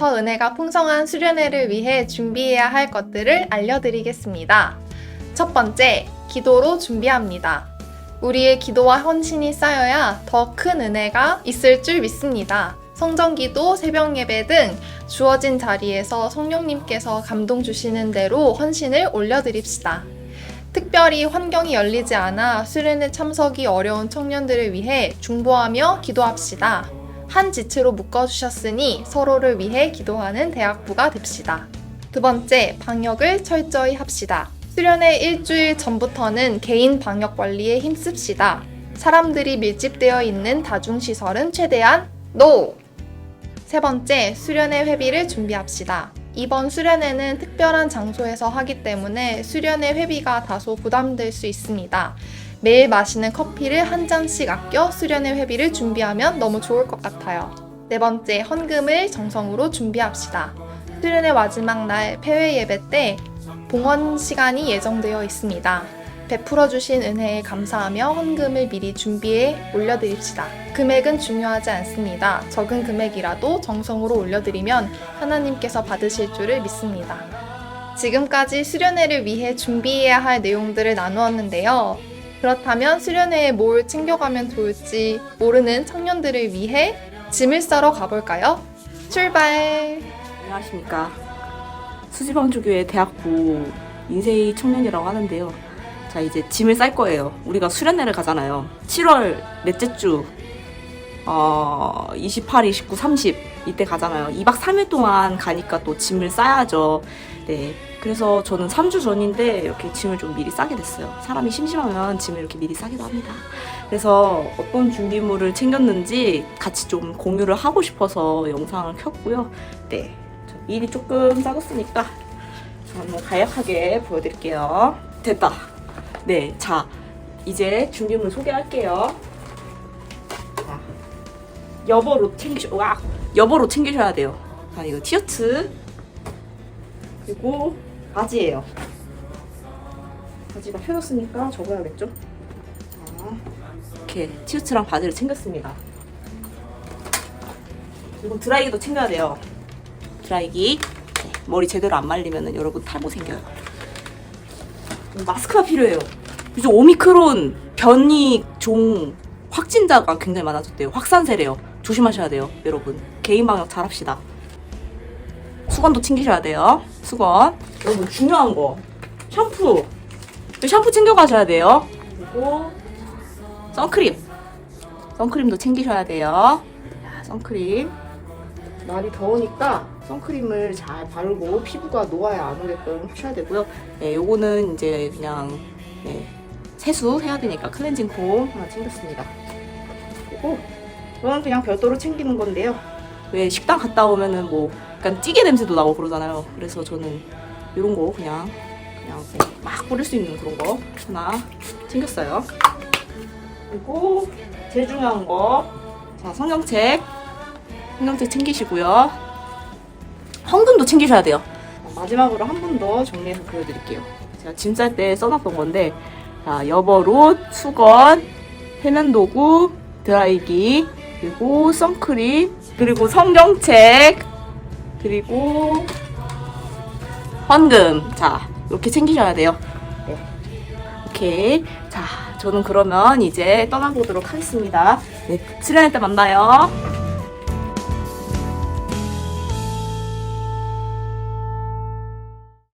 더 은혜가 풍성한 수련회를 위해 준비해야 할 것들을 알려드리겠습니다. 첫 번째, 기도로 준비합니다. 우리의 기도와 헌신이 쌓여야 더 큰 은혜가 있을 줄 믿습니다. 성전기도, 새벽 예배 등 주어진 자리에서 성령님께서 감동 주시는 대로 헌신을 올려드립시다. 특별히 환경이 열리지 않아 수련회 참석이 어려운 청년들을 위해 중보하며 기도합시다. 한 지체로 묶어주셨으니 서로를 위해 기도하는 대학부가 됩시다. 두 번째, 방역을 철저히 합시다. 수련회 일주일 전부터는 개인 방역 관리에 힘씁시다. 사람들이 밀집되어 있는 다중시설은 최대한 NO! 세 번째, 수련회 회비를 준비합시다. 이번 수련회는 특별한 장소에서 하기 때문에 수련회 회비가 다소 부담될 수 있습니다. 매일 마시는 커피를 한 잔씩 아껴 수련회 회비를 준비하면 너무 좋을 것 같아요. 네 번째, 헌금을 정성으로 준비합시다. 수련회 마지막 날 폐회 예배 때 봉헌 시간이 예정되어 있습니다. 베풀어 주신 은혜에 감사하며 헌금을 미리 준비해 올려드립시다. 금액은 중요하지 않습니다. 적은 금액이라도 정성으로 올려드리면 하나님께서 받으실 줄을 믿습니다. 지금까지 수련회를 위해 준비해야 할 내용들을 나누었는데요. 그렇다면 수련회에 뭘 챙겨가면 좋을지 모르는 청년들을 위해 짐을 싸러 가볼까요? 출발! 안녕하십니까. 수지방주교회 대학부 인세이 청년이라고 하는데요. 자, 이제 짐을 쌀 거예요. 우리가 수련회를 가잖아요. 7월 넷째 주, 어, 28, 29, 30 이때 가잖아요. 2박 3일 동안 가니까 또 짐을 싸야죠. 네. 그래서 저는 3주 전인데 이렇게 짐을 좀 미리 싸게 됐어요. 사람이 심심하면 짐을 이렇게 미리 싸기도 합니다. 그래서 어떤 준비물을 챙겼는지 같이 좀 공유를 하고 싶어서 영상을 켰고요. 네. 저 일이 조금 작았으니까 저 한번 간략하게 보여드릴게요. 됐다. 네. 자, 이제 준비물 소개할게요. 자, 여보로 챙기셔, 와! 여보로 챙기셔야 돼요. 자, 이거 티셔츠. 그리고 바지예요. 바지가 펴졌으니까 접어야겠죠? 자, 이렇게 티셔츠랑 바지를 챙겼습니다. 그리고 드라이기도 챙겨야 돼요. 드라이기. 네, 머리 제대로 안 말리면 여러분 탈모 생겨요. 마스크가 필요해요. 요즘 오미크론 변이 종 확진자가 굉장히 많아졌대요. 확산세래요. 조심하셔야 돼요, 여러분. 개인 방역 잘 합시다. 수건도 챙기셔야 돼요. 수건. 여러분 중요한 거. 샴푸. 이 샴푸 챙겨가셔야 돼요. 그리고 선크림. 선크림도 챙기셔야 돼요. 자, 선크림. 날이 더우니까 선크림을 잘 바르고 피부가 노화에 안 오게끔 하셔야 되고요. 네, 요거는 이제 그냥 네, 세수해야 되니까 클렌징 폼 하나 챙겼습니다. 그리고 이건 그냥 별도로 챙기는 건데요. 왜 식당 갔다 오면은 뭐 약간 찌개 냄새도 나고 그러잖아요. 그래서 저는 이런 거 그냥 그냥 막 뿌릴 수 있는 그런 거 하나 챙겼어요. 그리고 제일 중요한 거, 자 성경책, 성경책 챙기시고요. 헌금도 챙기셔야 돼요. 마지막으로 한 번 더 정리해서 보여드릴게요. 제가 짐 쌀 때 써놨던 건데, 자 여벌옷, 수건, 세면도구, 드라이기, 그리고 선크림, 그리고 성경책, 그리고 헌금. 자, 이렇게 챙기셔야 돼요. 네. 오케이. 자, 저는 그러면 이제 떠나보도록 하겠습니다. 네, 수련회 때 만나요.